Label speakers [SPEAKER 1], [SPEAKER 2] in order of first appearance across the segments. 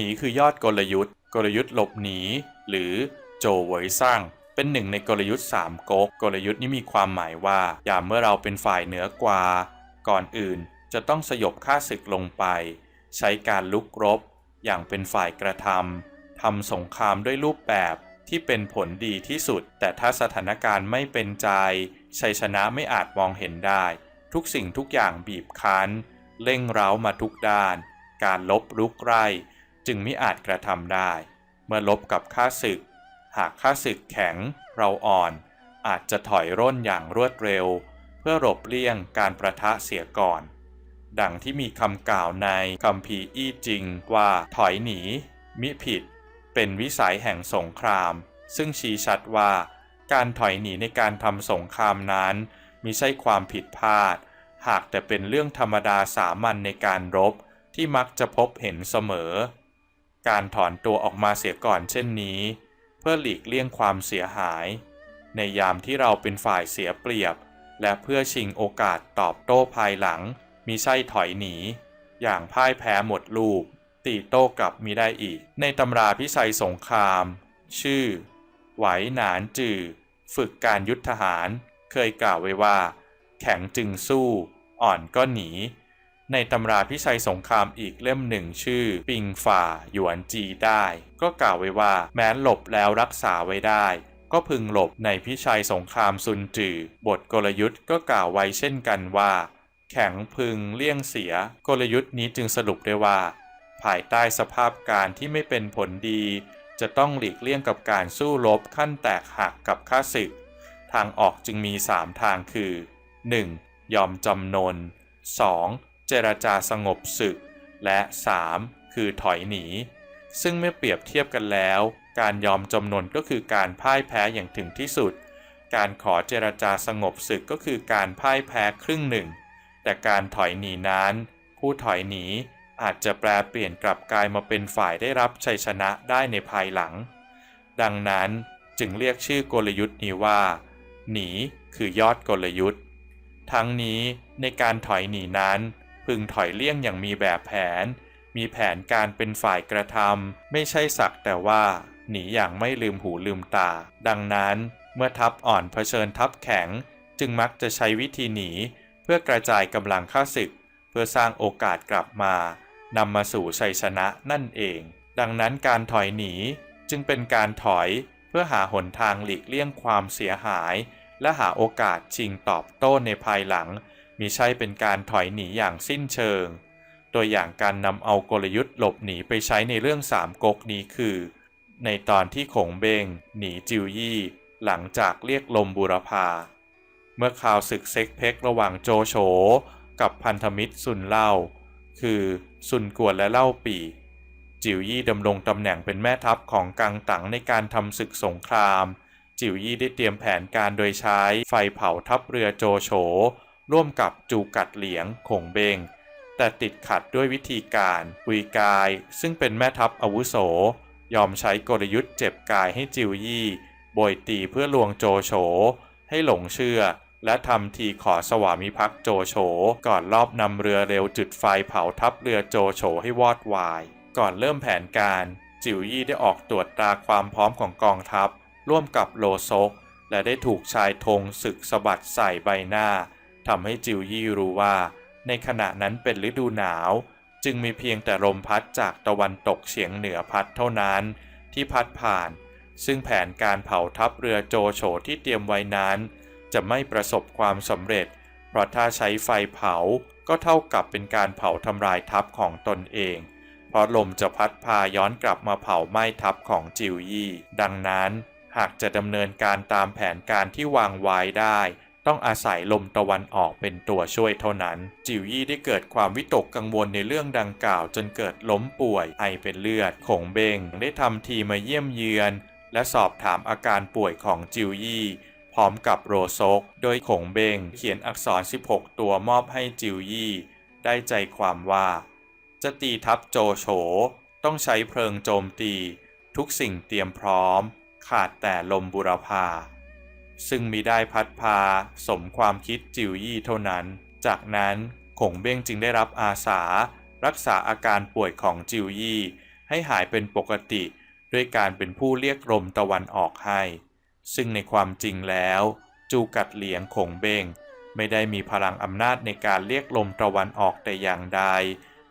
[SPEAKER 1] หนีคือยอดกลยุทธ์ กลยุทธ์หลบหนี หรือโจเวยสร้าง เป็นหนึ่งในกลยุทธ์3ก๊กกลยุทธ์นี้มีความหมายว่า อย่าเมื่อเราเป็นฝ่ายเหนือกว่า ก่อนอื่นจะต้องสยบค่าศึกลงไป ใช้การลุกรบ อย่างเป็นฝ่ายกระทำทำสงครามด้วยรูปแบบที่เป็นผลดีที่สุด แต่ถ้าสถานการณ์ไม่เป็นใจ ชัยชนะไม่อาจมองเห็นได้ ทุกสิ่งทุกอย่างบีบคั้น เร่งเร้ามาทุกด้าน การลบรุกไร่ จึงไม่อาจกระทำได้ เมื่อลบกับข้าศึก หากข้าศึกแข็ง เราอ่อน อาจจะถอยร่นอย่างรวดเร็ว เพื่อหลบเลี่ยงการประทะเสียก่อน ดังที่มีคำกล่าวในคำพีอี้จริงว่าถอยหนี มิผิด เป็นวิสัยแห่งสงคราม ซึ่งชี้ชัดว่า การถอยหนีในการทำสงครามนั้นมิใช่ความผิดพลาด หากแต่เป็นเรื่องธรรมดาสามัญในการรบที่มักจะพบเห็นเสมอ การถอนตัวออกมาเสียก่อนเช่นนี้ เพื่อหลีกเลี่ยงความเสียหาย ในยามที่เราเป็นฝ่ายเสียเปรียบ และเพื่อชิงโอกาสตอบโต้ภายหลังมิใช่ถอยหนี อย่างพ่ายแพ้หมดลูก ตีโต้กลับมิได้อีก ในตำราพิชัยสงคราม ชื่อ ไหวหนานจือฝึกการยุทธทหาร เคยกล่าวไว้ว่า แข็งจึงสู้ อ่อนก็หนี ในตำราพิชัยสงครามอีกเล่มหนึ่งชื่อ ปิงฝ่าหยวนจีได้ ก็กล่าวไว้ว่าแม้นหลบแล้วรักษาไว้ได้ ก็พึงหลบในพิชัยสงครามซุนจือ บทกลยุทธ์ก็กล่าวไว้เช่นกันว่า แข็งพึงเลี่ยงเสีย กลยุทธ์นี้จึงสรุปได้ว่า ภายใต้สภาพการที่ไม่เป็นผลดี จะต้องหลีกเลี่ยงกับการสู้รบขั้นแตกหักกับข้าศึก ทางออกจึงมี 3 ทางคือ 1. ยอมจำนน 2. เจรจาสงบศึก และ 3. คือถอยหนี ซึ่งเมื่อเปรียบเทียบกันแล้ว การยอมจำนนก็คือการพ่ายแพ้อย่างถึงที่สุด การขอเจรจาสงบศึกก็คือการพ่ายแพ้ครึ่งหนึ่ง แต่การถอยหนีนั้น ผู้ถอยหนีอาจจะแปลเปลี่ยนกลับกลายมาเป็นฝ่ายได้รับชัยชนะได้ในภายหลัง ดังนั้นจึงเรียกชื่อกลยุทธ์นี้ว่า หนีคือยอดกลยุทธ์ ทั้งนี้ในการถอยหนีนั้น พึงถอยเลี่ยงอย่างมีแบบแผน มีแผนการเป็นฝ่ายกระทำไม่ใช่สักแต่ว่า หนีอย่างไม่ลืมหูลืมตา ดังนั้น เมื่อทัพอ่อนเผชิญทัพแข็ง จึงมักจะใช้วิธีหนี เพื่อกระจายกำลังข้าศึก เพื่อสร้างโอกาสกลับมานำมาสู่ชัยชนะนั่นเอง ดังนั้นการถอยหนีจึงเป็นการถอยเพื่อหาหนทางหลีกเลี่ยงความเสียหาย และหาโอกาสชิงตอบโต้ในภายหลัง มิใช่เป็นการถอยหนีอย่างสิ้นเชิง ตัวอย่างการนำเอากลยุทธ์หลบหนีไปใช้ในเรื่องสามก๊กนี้คือ ในตอนที่ขงเบงหนีจิวยี่ หลังจากเรียกลมบุรพา เมื่อข่าวศึกเซ็กเพ็กระหว่างโจโฉกับพันธมิตรซุนเล่า คือซุนกวนและเล่าปี จิวยี่ดำรงตำแหน่งเป็นแม่ทัพของกังตังในการทำศึกสงครามจิวยี่ได้เตรียมแผนการโดยใช้ไฟเผาทัพเรือโจโฉ ร่วมกับจูกัดเหลียงขงเบง แต่ติดขัดด้วยวิธีการวุยกาย ซึ่งเป็นแม่ทัพอาวุโส ยอมใช้กลยุทธ์เจ็บกายให้จิวยี่โบยตีเพื่อลวงโจโฉให้หลงเชื่อ และทำทีขอสวามิภักดิ์โจโฉก่อนรอบนำเรือเร็วจุดไฟเผาทัพเรือโจโฉให้วอดวาย ก่อนเริ่มแผนการจิวยี่ได้ออกตรวจตราความพร้อมของกองทัพ ร่วมกับโลซก และได้ถูกชายธงศึกสะบัดใส่ใบหน้า ทำให้จิวยี่รู้ว่า ในขณะนั้นเป็นฤดูหนาว จึงมีเพียงแต่ลมพัดจากตะวันตกเฉียงเหนือพัดเท่านั้นที่พัดผ่าน ซึ่งแผนการเผาทัพเรือโจโฉที่เตรียมไว้นั้น จะไม่ประสบความสำเร็จ เพราะถ้าใช้ไฟเผาก็เท่ากับเป็นการเผาทำลายทัพของตนเอง เพราะลมจะพัดพาย้อนกลับมาเผาไหม้ทัพของจิวยี่ ดังนั้นหากจะดำเนินการตามแผนการที่วางไว้ได้ ต้องอาศัยลมตะวันออกเป็นตัวช่วยเท่านั้น จิวยี่ได้เกิดความวิตกกังวลในเรื่องดังกล่าวจนเกิดล้มป่วยไอเป็นเลือดขงเบงได้ทำทีมาเยี่ยมเยือน และสอบถามอาการป่วยของจิวยี่ พร้อมกับโรซก โดยขงเบงเขียนอักษร 16 ตัวมอบให้จิวยี่ ได้ใจความว่า จะตีทัพโจโฉต้องใช้เพลิงโจมตี ทุกสิ่งเตรียมพร้อม ขาดแต่ลมบุรพา ซึ่งมีได้พัดพาสมความคิดจิวยี่เท่านั้น จากนั้นขงเบ้งจึงได้รับอาสา รักษาอาการป่วยของจิวยี่ ให้หายเป็นปกติ ด้วยการเป็นผู้เรียกลมตะวันออกให้ ซึ่งในความจริงแล้ว จูกัดเหลียงขงเบงไม่ได้มีพลังอำนาจในการเรียกลมตะวันออกแต่อย่างใด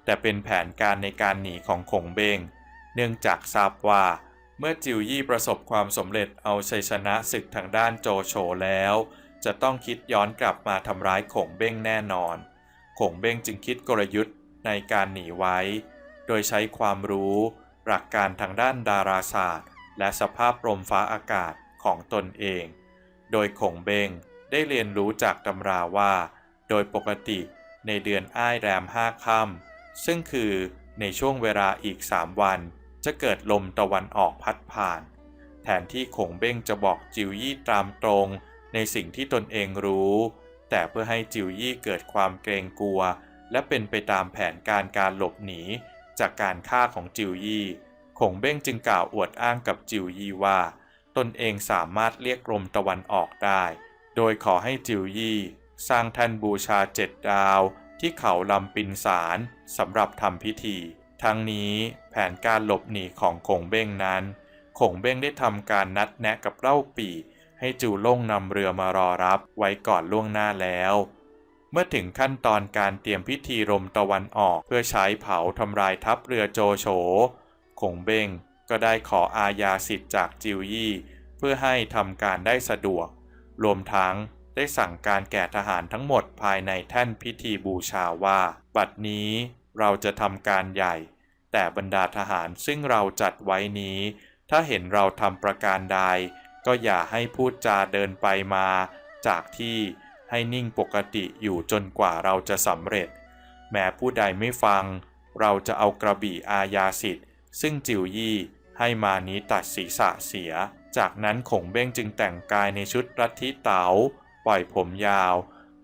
[SPEAKER 1] แต่เป็นแผนการในการหนีของขงเบงเนื่องจากทราบว่า เมื่อจิวยี่ประสบความสำเร็จเอาชัยชนะศึกทางด้านโจโฉแล้ว จะต้องคิดย้อนกลับมาทำร้ายขงเบ้งแน่นอน ขงเบ้งจึงคิดกลยุทธ์ในการหนีไว้ โดยใช้ความรู้ หลักการทางด้านดาราศาสตร์ และสภาพลมฟ้าอากาศของตนเอง โดยขงเบงได้เรียนรู้จากตำราว่า โดยปกติในเดือนอ้ายแรมห้าค่ำซึ่งคือในช่วงเวลาอีกสามวัน จะเกิดลมตะวันออกพัดผ่าน แทนที่ขงเบ้งจะบอกจิวยี่ตามตรง ในสิ่งที่ตนเองรู้ แต่เพื่อให้จิวยี่เกิดความเกรงกลัว และเป็นไปตามแผนการการหลบหนี จากการฆ่าของจิวยี่ขงเบ้งจึงกล่าวอวดอ้างกับจิวยี่ว่า ตนเองสามารถเรียกลมตะวันออกได้ โดยขอให้จิวยี่ สร้างแท่นบูชาเจ็ดดาว ที่เขาลำปินสารสำหรับทำพิธี ทั้งนี้แผนการหลบหนีของขงเบ้งนั้นขงเบ้งได้ทำการนัดแนะกับเล่าปี่ ให้จูล่งนำเรือมารอรับไว้ก่อนล่วงหน้าแล้ว เมื่อถึงขั้นตอนการเตรียมพิธีรมตะวันออกเพื่อใช้เผาทำลายทัพเรือโจโฉขงเบ้งก็ได้ขออาญาสิทธิ์จากจิวยี่ เพื่อให้ทำการได้สะดวก รวมทั้งได้สั่งการแก่ทหารทั้งหมดภายในแท่นพิธีบูชาว่า บัดนี้ เราจะทำการใหญ่ แต่บรรดาทหารซึ่งเราจัดไว้นี้ ถ้าเห็นเราทำประการใด ก็อย่าให้พูดจาเดินไปมา จากที่ให้นิ่งปกติอยู่จนกว่าเราจะสำเร็จ แม้ผู้ใดไม่ฟัง เราจะเอากระบี่อาญาสิทธิ์ ซึ่งจิวยี่ให้มานี้ตัดศีรษะเสีย จากนั้นขงเบ้งจึงแต่งกายในชุดรัตทิเตา๋า ปล่อยผมยาว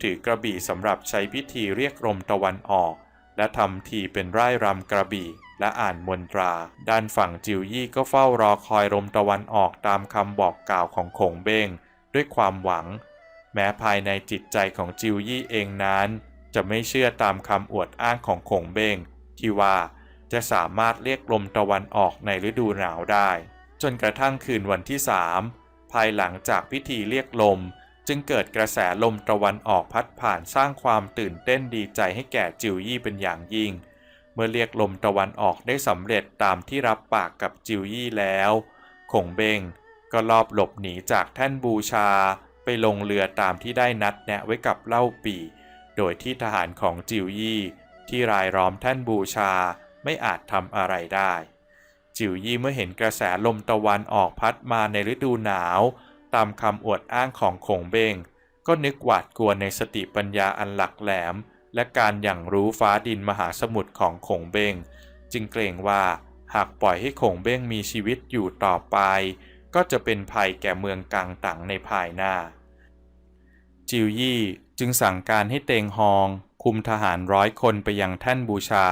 [SPEAKER 1] ถือกระบี่สำหรับใช้พิธีเรียกลมตะวันออก และทำทีเป็นไร่รำกระบี่ และอ่านมนตรา ด้านฝั่งจิวยี่ก็เฝ้ารอคอยลมตะวันออกตามคำบอกกล่าวของขงเบ้งด้วยความหวัง แม้ภายในจิตใจของจิวยี่เองนั้น จะไม่เชื่อตามคำอวดอ้างของขงเบ้งที่ว่าจะสามารถเรียกลมตะวันออกในฤดูหนาวได้ จนกระทั่งคืนวันที่สามภายหลังจากพิธีเรียกลม จึงเกิดกระแสลมตะวันออกพัดผ่านสร้างความตื่นเต้นดีใจให้แก่จิวยี่เป็นอย่างยิ่ง เมื่อเรียกลมตะวันออกได้สำเร็จตามที่รับปากกับจิวยี่แล้วคงเบงก็ลอบหลบหนีจากแท่นบูชาไปลงเรือตามที่ได้นัดแนะไว้กับเล่าปี โดยที่ทหารของจิวยี่ ที่รายล้อมแท่นบูชาไม่อาจทำอะไรได้ จิวยี่เมื่อเห็นกระแสลมตะวันออกพัดมาในฤดูหนาว ตามคำอวดอ้างของคงเบง ก็นึกหวาดกลัวในสติปัญญาอันหลักแหลม และการอย่างรู้ฟ้าดินมหาสมุทรของคงเบง จึงเกรงว่าหากปล่อยให้คงเบ้งมีชีวิตอยู่ต่อไป ก็จะเป็นภัยแก่เมืองกังตังในภายหน้า จิวยี่จึงสั่งการให้เตงฮอง คุมทหารร้อยคนไปยังแท่นบูชา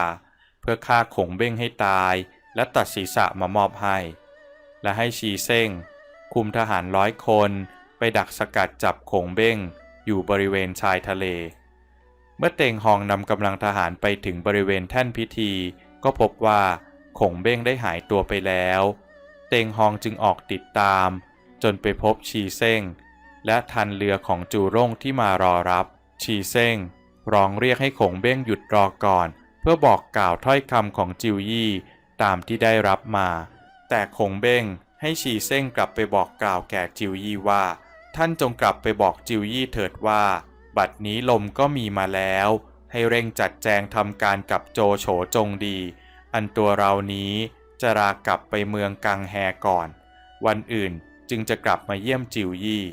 [SPEAKER 1] เพื่อฆ่าขงเบ้งให้ตาย และตัดศีรษะมามอบให้ และให้ชีเซ้ง คุมทหารร้อยคน ไปดักสกัดจับขงเบ้ง อยู่บริเวณชายทะเล เมื่อเตงฮองนำกำลังทหารไปถึงบริเวณแท่นพิธี ก็พบว่าขงเบ้งได้หายตัวไปแล้ว เตงฮองจึงออกติดตาม จนไปพบชีเซ้งและทันเรือของจูร่งที่มารอรับ ชีเซ้งร้องเรียกให้ขงเบ้งหยุดรอก่อน เพื่อบอกกล่าวถ้อยคำของจิวยี่ตามที่ได้รับมา แต่คงเบ้ง ให้ชีเซ้งกลับไปบอกกล่าวแก่จิวยี่ว่า ท่านจงกลับไปบอกจิวยี่เถิดว่า บัดนี้ลมก็มีมาแล้ว ให้เร่งจัดแจงทำการกับโจโฉจงดี อันตัวเรานี้จะรากลับไปเมืองกังแฮก่อน วันอื่นจึงจะกลับมาเยี่ยมจิวยี่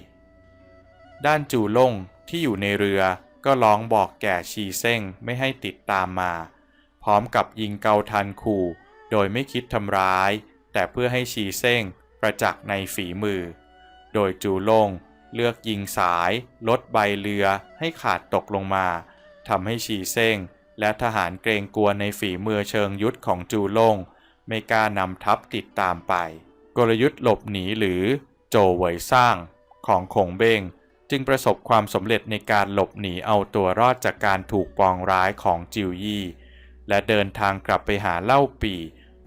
[SPEAKER 1] ด้านจูล่งที่อยู่ในเรือก็ร้องบอกแก่ชีเซ้งไม่ให้ติดตามมา พร้อมกับยิงเกาทันขู่โดยไม่คิดทำร้าย แต่เพื่อให้ชีเซ้งประจักษ์ในฝีมือ โดยจูลงเลือกยิงสายลดใบเรือให้ขาดตกลงมาทำให้ชีเซ้งและทหารเกรงกลัวในฝีมือเชิงยุทธของจูลงไม่กล้านำทัพติดตามไป กลยุทธ์หลบหนีหรือโจเวยสร้างของขงเบงจึงประสบความสำเร็จในการหลบหนีเอาตัวรอดจากการถูกปองร้ายของจิวยี่ และเดินทางกลับไปหาเล่าปี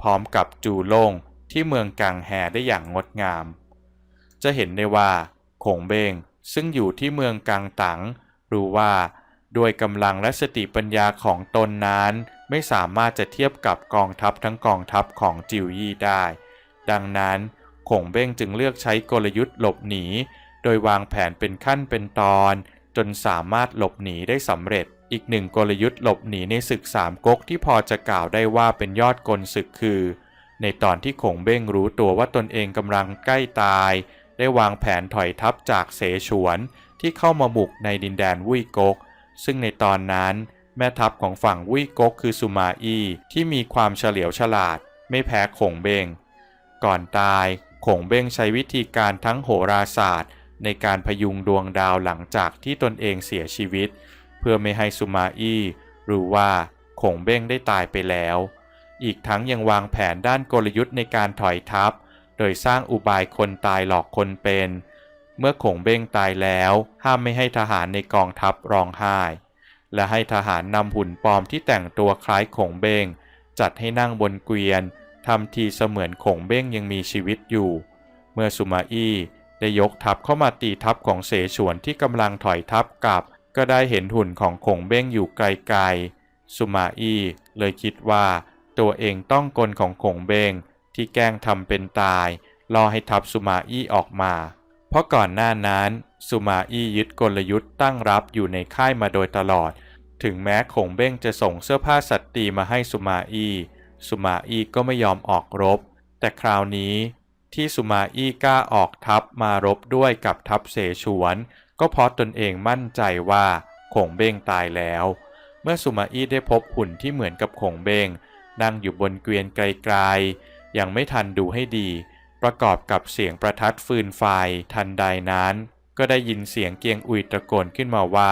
[SPEAKER 1] พร้อมกับจูโลง ที่เมืองกังแฮได้อย่างงดงาม จะเห็นได้ว่าขงเบงซึ่งอยู่ที่เมืองกังตังรู้ว่าด้วยกำลังและสติปัญญาของตนนั้นไม่สามารถจะเทียบกับกองทัพทั้งกองทัพของจิวยี่ได้ ดังนั้นขงเบ้งจึงเลือกใช้กลยุทธ์หลบหนี โดยวางแผนเป็นขั้นเป็นตอน จนสามารถหลบหนีได้สำเร็จ อีกหนึ่งกลยุทธ์หลบหนีในศึกสามก๊กที่พอจะกล่าวได้ว่าเป็นยอดกลศึกคือ ในตอนที่ขงเบ้งรู้ตัวว่าตนเองกำลังใกล้ตาย ได้วางแผนถอยทัพจากเสฉวนที่เข้ามาบุกในดินแดนวุ้ยกก ซึ่งในตอนนั้นแม่ทัพของฝั่งวุ้ยกกคือสุมาอี้ที่มีความเฉลียวฉลาด ไม่แพ้ขงเบ้ง ก่อนตายขงเบ้งใช้วิธีการทั้งโหราศาสตร์ ในการพยุงดวงดาวหลังจากที่ตนเองเสียชีวิต เพื่อไม่ให้สุมาอี้รู้ว่าขงเบ้งได้ตายไปแล้ว อีกทั้งยังวางแผนด้านกลยุทธ์ในการถอยทัพ โดยสร้างอุบายคนตายหลอกคนเป็น เมื่อขงเบ้งตายแล้วห้ามไม่ให้ทหารในกองทัพร้องไห้ และให้ทหารนำหุ่นปลอมที่แต่งตัวคล้ายขงเบ้งจัดให้นั่งบนเกวียนทำทีเสมือนขงเบ้งยังมีชีวิตอยู่ เมื่อสุมาอี้ได้ยกทัพเข้ามาตีทัพของเสฉวนที่กำลังถอยทัพกลับ ก็ได้เห็นหุ่นของขงเบ้งอยู่ไกลๆ สุมาอี้เลยคิดว่า ตัวเองต้องกลของขงเบง ที่แกล้งทำเป็นตายรอให้ทัพสุมาอี้ออกมา เพราะก่อนหน้านั้นสุมาอี้ยึดกลยุทธ์ตั้งรับอยู่ในค่ายมาโดยตลอด ถึงแม้ขงเบ้งจะส่งเสื้อผ้าสัตตีมาให้สุมาอี้สุมาอี้ก็ไม่ยอมออกรบ แต่คราวนี้ที่สุมาอี้กล้าออกทัพมารบด้วยกับทัพเสฉวน ก็เพราะตนเองมั่นใจว่าขงเบ้งตายแล้ว เมื่อสุมาอี้ได้พบหุ่นที่เหมือนกับขงเบ้ง นั่งอยู่บนเกวียนไกลๆ ยังไม่ทันดูให้ดี ประกอบกับเสียงประทัดฟืนไฟทันใดนั้น ก็ได้ยินเสียงเกียงอุยตะโกนขึ้นมาว่า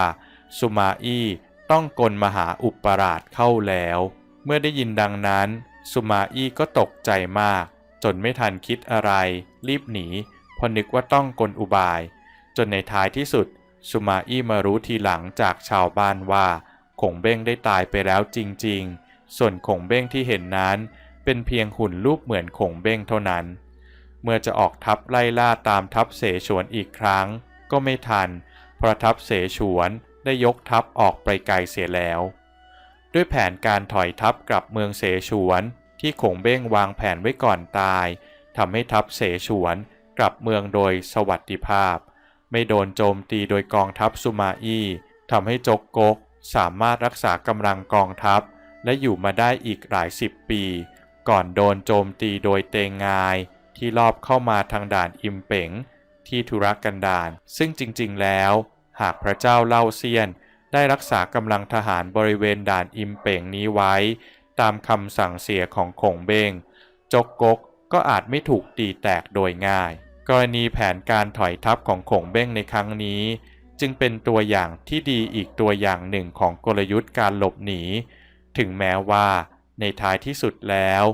[SPEAKER 1] สุมาอี้ต้องกลมหาอุปราชเข้าแล้ว เมื่อได้ยินดังนั้น สุมาอี้ก็ตกใจมาก จนไม่ทันคิดอะไร รีบหนีเพราะนึกว่าต้องกลอุบาย จนในท้ายที่สุด สุมาอี้มารู้ทีหลังจากชาวบ้านว่าขงเบ้งได้ตายไปแล้วจริง ๆ ส่วนขงเบ้งที่เห็นนั้น เป็นเพียงหุ่นรูปเหมือนขงเบ้งเท่านั้น เมื่อจะออกทัพไล่ล่าตามทัพเสฉวนอีกครั้ง ก็ไม่ทันเพราะทัพเสฉวนได้ยกทัพออกไปไกลเสียแล้ว ด้วยแผนการถอยทัพกลับเมืองเสฉวนที่ขงเบ้งวางแผนไว้ก่อนตายทำให้ทัพเสฉวนกลับเมืองโดยสวัสดิภาพ ไม่โดนโจมตีโดยกองทัพสุมาอี้ทำให้จกกกสามารถรักษากำลังกองทัพ และอยู่มาได้อีกหลายสิบปี ก่อนโดนโจมตีโดยเตงงาย ที่ลอบเข้ามาทางด่านอิมเป๋ง ที่ธุรกันดารซึ่งจริงๆแล้ว หากพระเจ้าเล่าเซียน ได้รักษากำลังทหารบริเวณด่านอิมเป่งนี้ไว้ ตามคำสั่งเสียของขงเบงจกกกก็อาจไม่ถูกตีแตกโดยง่าย กรณีแผนการถอยทัพของขงเบ้งในครั้งนี้ จึงเป็นตัวอย่างที่ดีอีกตัวอย่างหนึ่งของกลยุทธ์การหลบหนี ถึงแม้ว่าในท้ายที่สุดแล้ว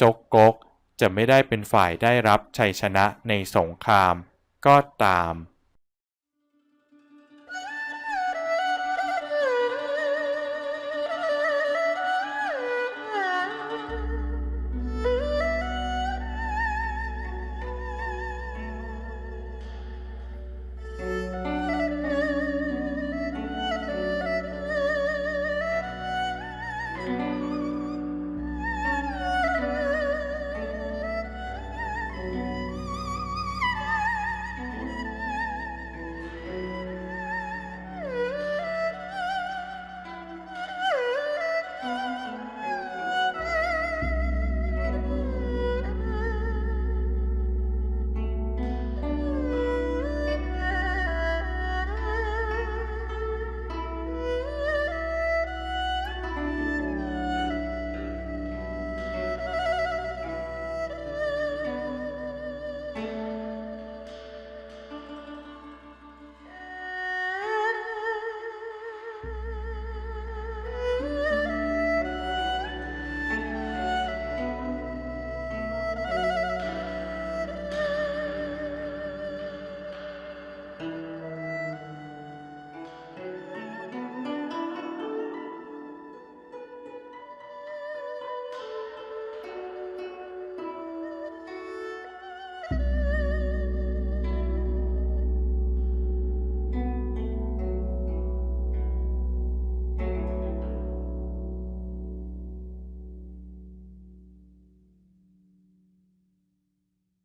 [SPEAKER 1] จกกกจะไม่ได้เป็นฝ่ายได้รับชัยชนะในสงคราม ก็ตาม